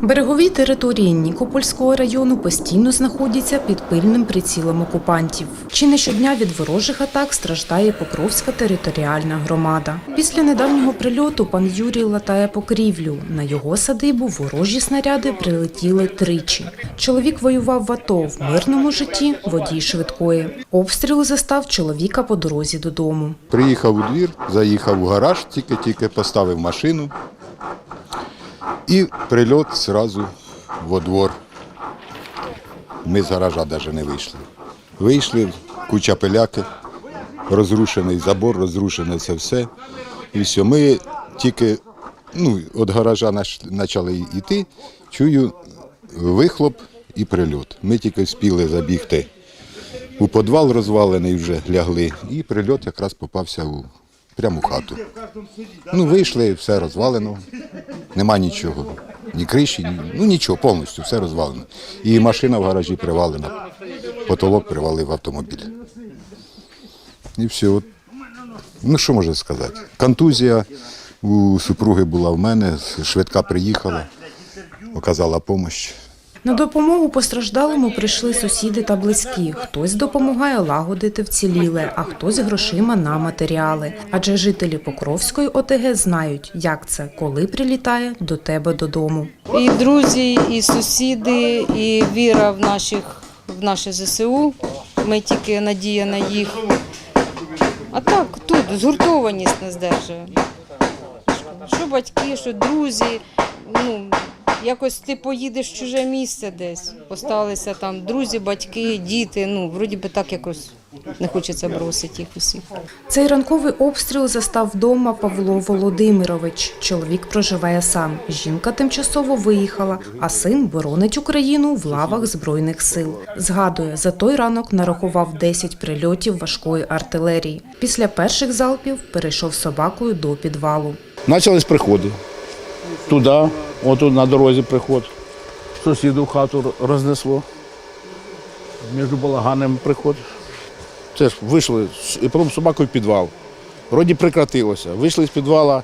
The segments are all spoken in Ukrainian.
Берегові території Нікопольського району постійно знаходяться під пильним прицілом окупантів. Чи не щодня від ворожих атак страждає Покровська територіальна громада. Після недавнього прильоту пан Юрій латає покрівлю. На його садибу ворожі снаряди прилетіли тричі. Чоловік воював в АТО в мирному житті, водій швидкої. Обстріл застав чоловіка по дорозі додому. Приїхав у двір, заїхав у гараж, тільки-тільки поставив машину. І прильот зразу во двор. Ми з гаража навіть не вийшли. Вийшли, куча пиляки, розрушений забор, розрушене це все. І все. Ми тільки ну, від гаража почали йти, чую вихлоп і прильот. Ми тільки встигли забігти. У підвал розвалений вже лягли, і прильот якраз попався у прямо в хату. Ну, вийшли, все розвалено, нема нічого. Ні криші, ні, ну нічого, повністю все розвалено. І машина в гаражі привалена, потолок привалив автомобіль. І все. Ну, що можна сказати? Контузія у супруги була в мене, швидка приїхала, оказала допомогу. На допомогу постраждалому прийшли сусіди та близькі. Хтось допомагає лагодити вціліле, а хтось грошима на матеріали. Адже жителі Покровської ОТГ знають, як це, коли прилітає до тебе додому. І друзі, і сусіди, і віра в наших в наше ЗСУ. Ми тільки надія на їх. А так, тут згуртованість нас держить. Що батьки, що друзі. Ну, якось ти поїдеш в чуже місце десь. Осталися там друзі, батьки, діти. Ну, вроді би так якось не хочеться бросити їх усіх. Цей ранковий обстріл застав вдома Павло Володимирович. Чоловік проживає сам. Жінка тимчасово виїхала, а син боронить Україну в лавах збройних сил. Згадує, за той ранок нарахував 10 прильотів важкої артилерії. Після перших залпів перейшов собакою до підвалу. Почались приходи. Туди, отут на дорозі приход. Сусіду хату рознесло. Між балаганами приход. Теж вийшли, і потім з собакою в підвал. Вроді прекратилося. Вийшли з підвала,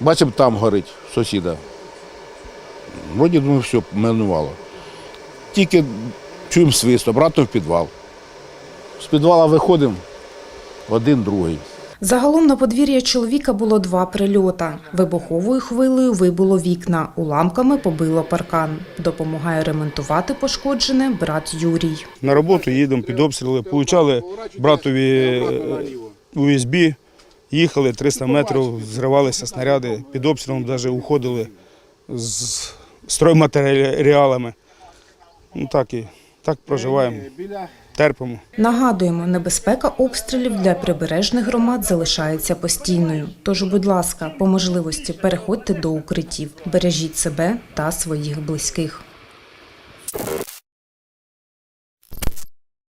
бачимо, там горить сусіда. Вроді думаю, все, минувало. Тільки чуємо свист, обратно в підвал. З підвала виходимо, один, другий. Загалом на подвір'я чоловіка було два прильота. Вибуховою хвилею вибуло вікна, уламками побило паркан. Допомагає ремонтувати пошкоджене брат Юрій. На роботу їдемо під обстріли. Получали братові е, УСБ, їхали 300 метрів, зривалися снаряди, під обстрілом навіть уходили з стройматеріалами. Ну так і так проживаємо, терпимо. Нагадуємо, небезпека обстрілів для прибережних громад залишається постійною. Тож, будь ласка, по можливості переходьте до укриттів, бережіть себе та своїх близьких.